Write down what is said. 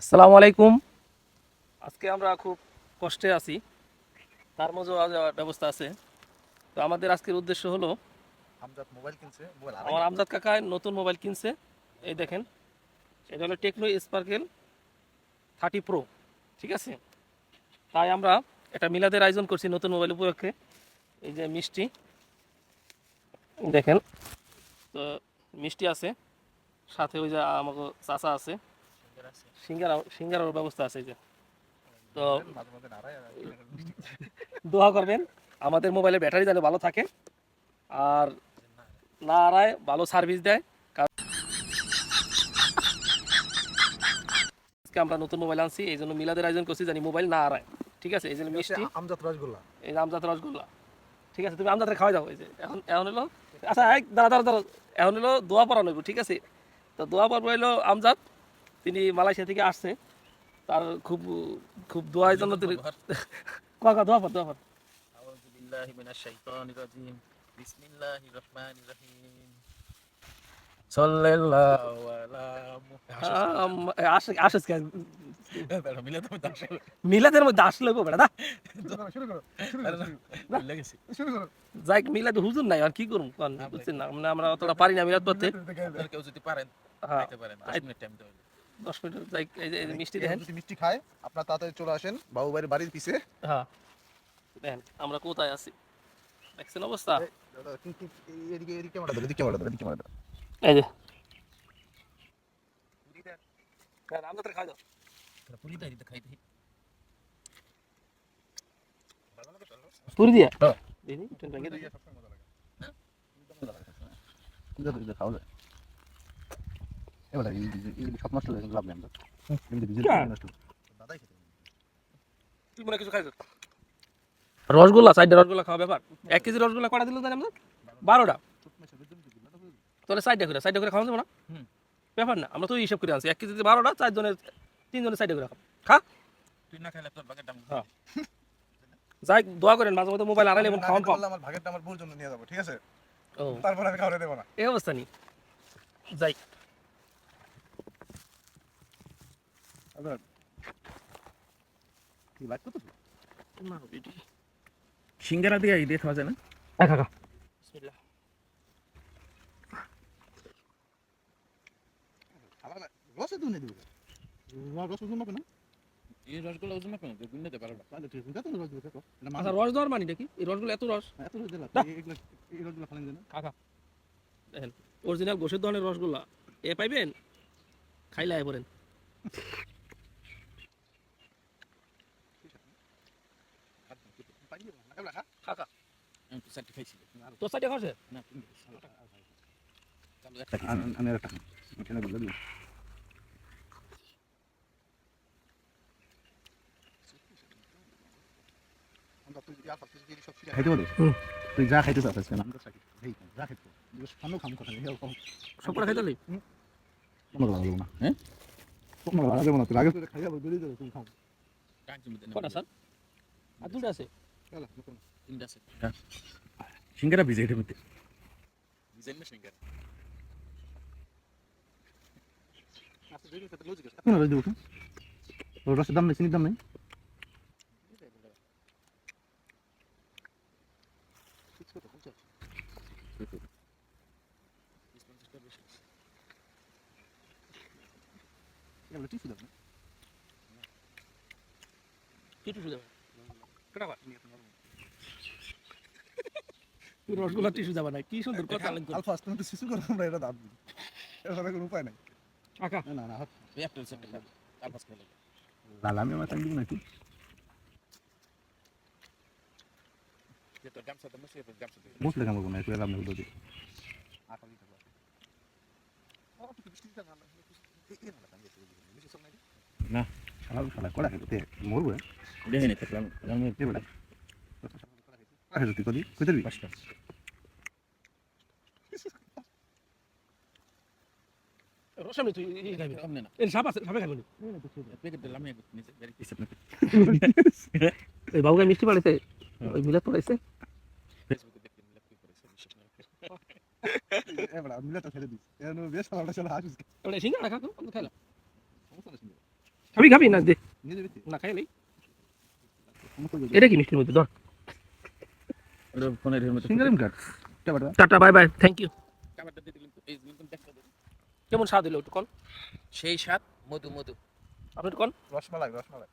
আসসালামু আলাইকুম। আজকে আমরা খুব কষ্টে আছি। তার মধ্যেও ব্যবস্থা আছে। তো আমাদের আজকের উদ্দেশ্য হলো আমজাদ মোবাইল কিনছে মোবাইল আমার আমজাদ কাকা নতুন মোবাইল কিনছে। এই দেখেন এটা হলো টেকনো স্পার্কেল থার্টি প্রো ঠিক আছে? তাই আমরা এটা মিলাদের আয়োজন করছি নতুন মোবাইল উপলক্ষে। এই যে মিষ্টি দেখেন তো মিষ্টি আছে সাথে ওই যে আমাকে চাচা আছে। সিঙ্গারা সিঙ্গারার ব্যবস্থা আছে যে। তো দোয়া করবেন আমাদের মোবাইলের ব্যাটারি যেন ভালো থাকে। আর না আড়ায় ভালো সার্ভিস দেয়। আজকে আমরা নতুন মোবাইল আনছি এই জন্য মিলাদের আয়োজন করছি জানি মোবাইল না আড়ায় ঠিক আছে? এই জন্য মিষ্টি। আমজাদ রসগোল্লা। এই আমজাত রসগোল্লা। ঠিক আছে? তুমি আমজাদের খাওয়া যাও এই যে। এখন এখন হলো আচ্ছা এই দাঁড়া দাঁড়া দাঁড়া। এখন হলো দোয়া পড়ানো ঠিক আছে? তো দোয়া পড়ব হলো আমজাদ। তিনি মালয়েশিয়া থেকে আসছে। তার খুব খুব দোয়ার জন্য তিনি কাকা দোয়া পড় দোয়া মধ্যে যাই হুজুর নাই আর কি করুন না মানে আমরা অতটা পারি না মিলাদ পড়তে। কেউ যদি পারেন হ্যাঁ, টাইম দশ মিনিট যাই এই যে মিষ্টি কেউ দেখেন। যদি মিষ্টি খায় আপনার তাড়াতাড়ি চলে আসেন বাবু বাড়ির বাড়ির পিছে। হ্যাঁ। দেখেন আমরা কোথায় আছি? দেখছেন অবস্থা? এদিকে এদিকে ক্যামেরা এদিকে ক্যামেরা এদিকে ক্যামেরা এই যে। আমরা তো খাই দাও। পুরি দাই দিতে পুরি দিয়া? হ্যাঁ। দিদি ট্রেন ব্যাগে দিদি খাওয়া যায় এবার সব নষ্ট হয়ে লাভ নেই তুই মনে কিছু খাইছ? রসগোল্লা সাইডে রসগোল্লা খাওয়া ব্যাপার। এক কেজি রসগোল্লা কটা দিল জানি আমরা বারোটা। তাহলে সাইডে করে সাইডে করে খাওয়া যাবে না? হুম। ব্যাপার না আমরা তো হিসাব করে আনছি। এক কেজিতে বারোটা চারজনের তিনজনের সাইডে করে খাও খা। তুই না খাইলে তোর দাম হ্যাঁ। যাই দোয়া করেন মাঝে মধ্যে মোবাইল আড়াইলে এবং খাওয়ান পাও আমার ভাগেরটা আমার বউর জন্য নিয়ে যাব ঠিক আছে? ও। তারপর আমি খাওয়াতে দেবো না। এই অবস্থা নি যাই। কি কত সিঙ্গারা দিয়ে দিয়ে খাওয়া যায় না? খা খা। বিসমিল্লাহ। আমার রসে দুনে দিবে রস না। এই রসগোল্লা ওজন মাপে না গুণ নিতে পারো। না তাহলে ঠিক আছে কত রস দিবে দেখো আচ্ছা রস দেওয়ার মানিটা কি? এই রসগুলো এত রস। এত রস দিলা এগুলো এই রসগুলো ফালেন দেন খা খা। দেখেন অরিজিনাল গোসের ধরনের রসগোল্লা এ পাইবেন? খাইলে আয় পড়েন। খা। খা আমি তো চারটি খাইছি। তোর সাইডে খাওয়াছে না তুমি চালু একটা আমি একটা এখানে বলে দিই খাইতে বলো? তুই যা খাইতে চাস আজকে যা খাইতে সামনে খাম কথা নেই সব করে খাইতে কোনো লাগল না। হ্যাঁ? কোনো লাগল না তুই আগে? বলে দিও তুমি খাও। কটা স্যার? আর দুটো আছে? সিঙ্গারা ভিজে এটার মধ্যে না রসের দাম নেই চিনির দাম নেই টিসু দাম কর রসগোল্লা টিস্যু যাবে না কি সুন্দর কথা তো শিশু করো আমরা এটা দাম দিই এর সাথে কোনো উপায় নাই কাকা না না না একটা সেট লালামি টাইম দিব নাকি তোর গামছা তোর গামছা না একটু এলাম না মরবো নি খেতে তুই ই না। এই সাপ আছে সাপে খাইবি না। প্যাকেট দিলাম আমি নিচে এই বাবুকে মিষ্টি পাড়াইছে ওই মিলাদ পড়াইছে। খাবি খাবি। না দে। না যাবি? এটা কি মিষ্টির মধ্যে? ধর। Tata bye bye thank you কেমন স্বাদ হলো একটু কল? সেই স্বাদ মধু মধু। আপনার কল? রসমালাই রসমালাই।